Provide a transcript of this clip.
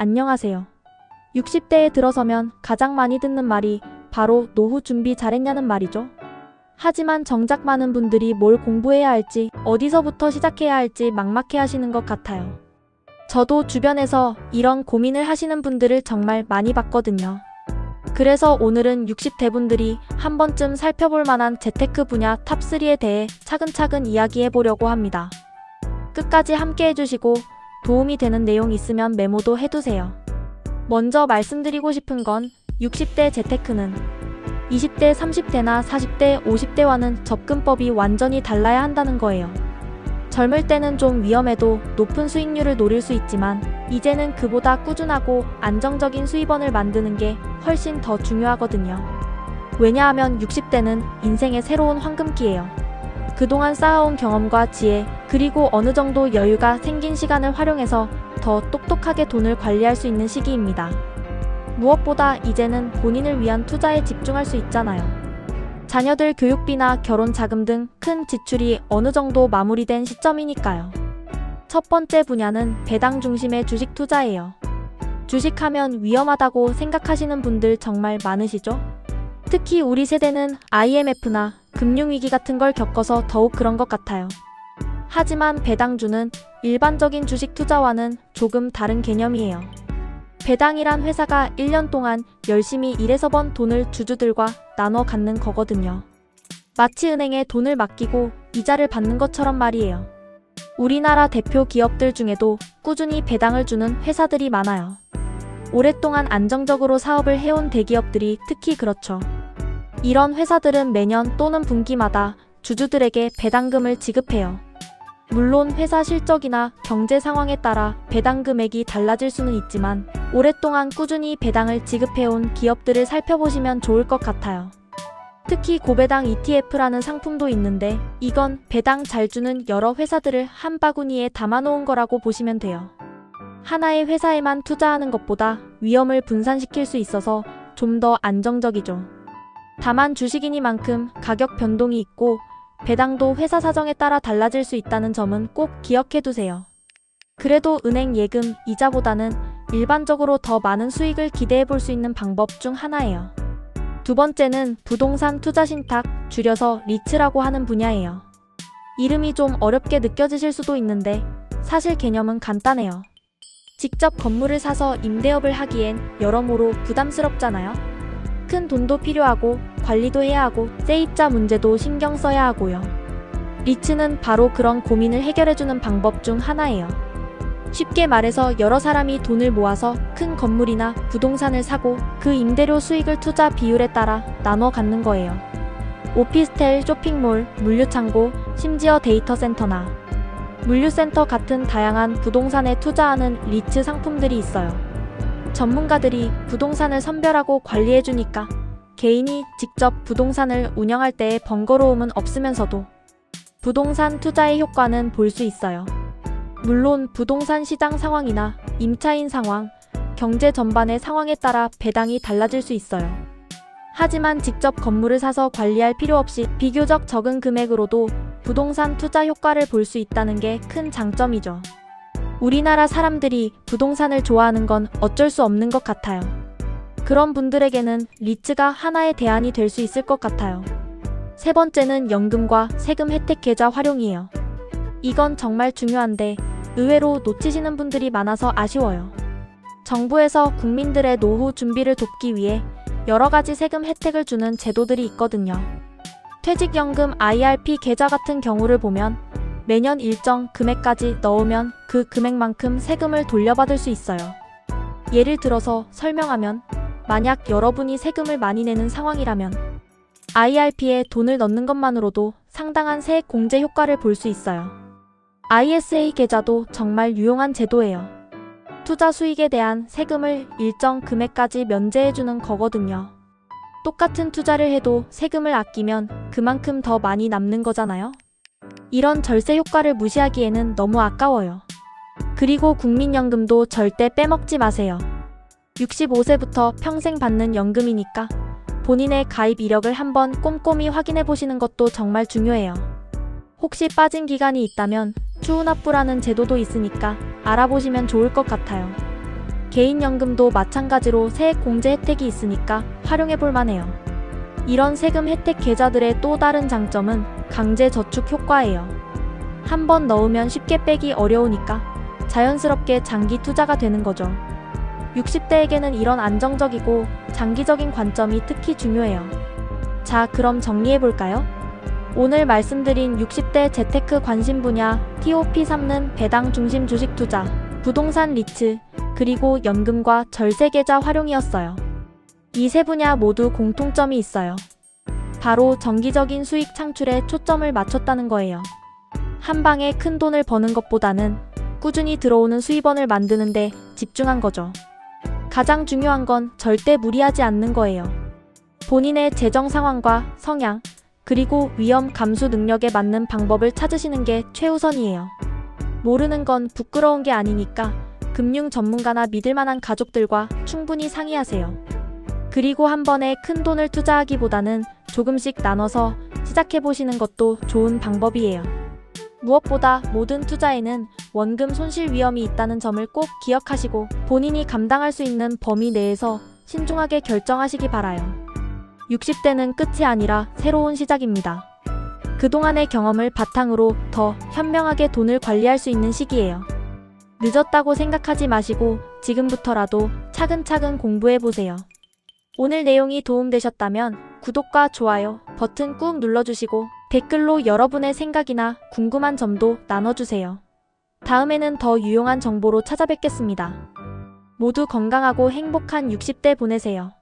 안녕하세요. 60대에 들어서면 가장 많이 듣는 말이 바로 노후 준비 잘했냐는 말이죠. 하지만 정작 많은 분들이 뭘 공부해야 할지, 어디서부터 시작해야 할지 막막해 하시는 것 같아요. 저도 주변에서 이런 고민을 하시는 분들을 정말 많이 봤거든요. 그래서 오늘은 60대 분들이 한 번쯤 살펴볼 만한 재테크 분야 탑3에 대해 차근차근 이야기해 보려고 합니다. 끝까지 함께 해주시고 도움이 되는 내용 있으면 메모도 해두세요. 먼저 말씀드리고 싶은 건 60대 재테크는 20대, 30대나 40대, 50대와는 접근법이 완전히 달라야 한다는 거예요. 젊을 때는 좀 위험해도 높은 수익률을 노릴 수 있지만 이제는 그보다 꾸준하고 안정적인 수입원을 만드는 게 훨씬 더 중요하거든요. 왜냐하면 60대는 인생의 새로운 황금기예요. 그동안 쌓아온 경험과 지혜, 그리고 어느 정도 여유가 생긴 시간을 활용해서 더 똑똑하게 돈을 관리할 수 있는 시기입니다. 무엇보다 이제는 본인을 위한 투자에 집중할 수 있잖아요. 자녀들 교육비나 결혼 자금 등 큰 지출이 어느 정도 마무리된 시점이니까요. 첫 번째 분야는 배당 중심의 주식 투자예요. 주식하면 위험하다고 생각하시는 분들 정말 많으시죠? 특히 우리 세대는 IMF나 금융위기 같은 걸 겪어서 더욱 그런 것 같아요. 하지만 배당주는 일반적인 주식 투자와는 조금 다른 개념이에요. 배당이란 회사가 1년 동안 열심히 일해서 번 돈을 주주들과 나눠 갖는 거거든요. 마치 은행에 돈을 맡기고 이자를 받는 것처럼 말이에요. 우리나라 대표 기업들 중에도 꾸준히 배당을 주는 회사들이 많아요. 오랫동안 안정적으로 사업을 해온 대기업들이 특히 그렇죠. 이런 회사들은 매년 또는 분기마다 주주들에게 배당금을 지급해요. 물론 회사 실적이나 경제 상황에 따라 배당 금액이 달라질 수는 있지만 오랫동안 꾸준히 배당을 지급해온 기업들을 살펴보시면 좋을 것 같아요. 특히 고배당 ETF라는 상품도 있는데 이건 배당 잘 주는 여러 회사들을 한 바구니에 담아놓은 거라고 보시면 돼요. 하나의 회사에만 투자하는 것보다 위험을 분산시킬 수 있어서 좀 더 안정적이죠. 다만 주식이니만큼 가격 변동이 있고 배당도 회사 사정에 따라 달라질 수 있다는 점은 꼭 기억해 두세요. 그래도 은행 예금 이자보다는 일반적으로 더 많은 수익을 기대해 볼 수 있는 방법 중 하나예요. 두 번째는 부동산 투자 신탁, 줄여서 리츠라고 하는 분야예요. 이름이 좀 어렵게 느껴지실 수도 있는데 사실 개념은 간단해요. 직접 건물을 사서 임대업을 하기엔 여러모로 부담스럽잖아요. 큰 돈도 필요하고 관리도 해야 하고 세입자 문제도 신경 써야 하고요. 리츠는 바로 그런 고민을 해결해주는 방법 중 하나예요. 쉽게 말해서 여러 사람이 돈을 모아서 큰 건물이나 부동산을 사고 그 임대료 수익을 투자 비율에 따라 나눠 갖는 거예요. 오피스텔, 쇼핑몰, 물류창고, 심지어 데이터 센터나 물류센터 같은 다양한 부동산에 투자하는 리츠 상품들이 있어요. 전문가들이 부동산을 선별하고 관리해주니까 개인이 직접 부동산을 운영할 때의 번거로움은 없으면서도 부동산 투자의 효과는 볼 수 있어요. 물론 부동산 시장 상황이나 임차인 상황, 경제 전반의 상황에 따라 배당이 달라질 수 있어요. 하지만 직접 건물을 사서 관리할 필요 없이 비교적 적은 금액으로도 부동산 투자 효과를 볼 수 있다는 게 큰 장점이죠. 우리나라 사람들이 부동산을 좋아하는 건 어쩔 수 없는 것 같아요. 그런 분들에게는 리츠가 하나의 대안이 될 수 있을 것 같아요. 세 번째는 연금과 세금 혜택 계좌 활용이에요. 이건 정말 중요한데 의외로 놓치시는 분들이 많아서 아쉬워요. 정부에서 국민들의 노후 준비를 돕기 위해 여러 가지 세금 혜택을 주는 제도들이 있거든요. 퇴직연금 IRP 계좌 같은 경우를 보면 매년 일정 금액까지 넣으면 그 금액만큼 세금을 돌려받을 수 있어요. 예를 들어서 설명하면 만약 여러분이 세금을 많이 내는 상황이라면 IRP에 돈을 넣는 것만으로도 상당한 세액 공제 효과를 볼 수 있어요. ISA 계좌도 정말 유용한 제도예요. 투자 수익에 대한 세금을 일정 금액까지 면제해주는 거거든요. 똑같은 투자를 해도 세금을 아끼면 그만큼 더 많이 남는 거잖아요. 이런 절세 효과를 무시하기에는 너무 아까워요. 그리고 국민연금도 절대 빼먹지 마세요. 65세부터 평생 받는 연금이니까 본인의 가입 이력을 한번 꼼꼼히 확인해 보시는 것도 정말 중요해요. 혹시 빠진 기간이 있다면 추후납부라는 제도도 있으니까 알아보시면 좋을 것 같아요. 개인연금도 마찬가지로 세액 공제 혜택이 있으니까 활용해 볼 만해요. 이런 세금 혜택 계좌들의 또 다른 장점은 강제 저축 효과예요. 한 번 넣으면 쉽게 빼기 어려우니까 자연스럽게 장기 투자가 되는 거죠. 60대에게는 이런 안정적이고 장기적인 관점이 특히 중요해요. 자, 그럼 정리해 볼까요? 오늘 말씀드린 60대 재테크 관심 분야 TOP 3는 배당 중심 주식 투자, 부동산 리츠, 그리고 연금과 절세 계좌 활용이었어요. 이 세 분야 모두 공통점이 있어요. 바로 정기적인 수익 창출에 초점을 맞췄다는 거예요. 한 방에 큰 돈을 버는 것보다는 꾸준히 들어오는 수입원을 만드는데 집중한 거죠. 가장 중요한 건 절대 무리하지 않는 거예요. 본인의 재정 상황과 성향, 그리고 위험 감수 능력에 맞는 방법을 찾으시는 게 최우선이에요. 모르는 건 부끄러운 게 아니니까 금융 전문가나 믿을 만한 가족들과 충분히 상의하세요. 그리고 한 번에 큰 돈을 투자하기보다는 조금씩 나눠서 시작해 보시는 것도 좋은 방법이에요. 무엇보다 모든 투자에는 원금 손실 위험이 있다는 점을 꼭 기억하시고 본인이 감당할 수 있는 범위 내에서 신중하게 결정하시기 바라요. 60대는 끝이 아니라 새로운 시작입니다. 그동안의 경험을 바탕으로 더 현명하게 돈을 관리할 수 있는 시기예요. 늦었다고 생각하지 마시고 지금부터라도 차근차근 공부해 보세요. 오늘 내용이 도움되셨다면 구독과 좋아요 버튼 꾹 눌러주시고 댓글로 여러분의 생각이나 궁금한 점도 나눠주세요. 다음에는 더 유용한 정보로 찾아뵙겠습니다. 모두 건강하고 행복한 60대 보내세요.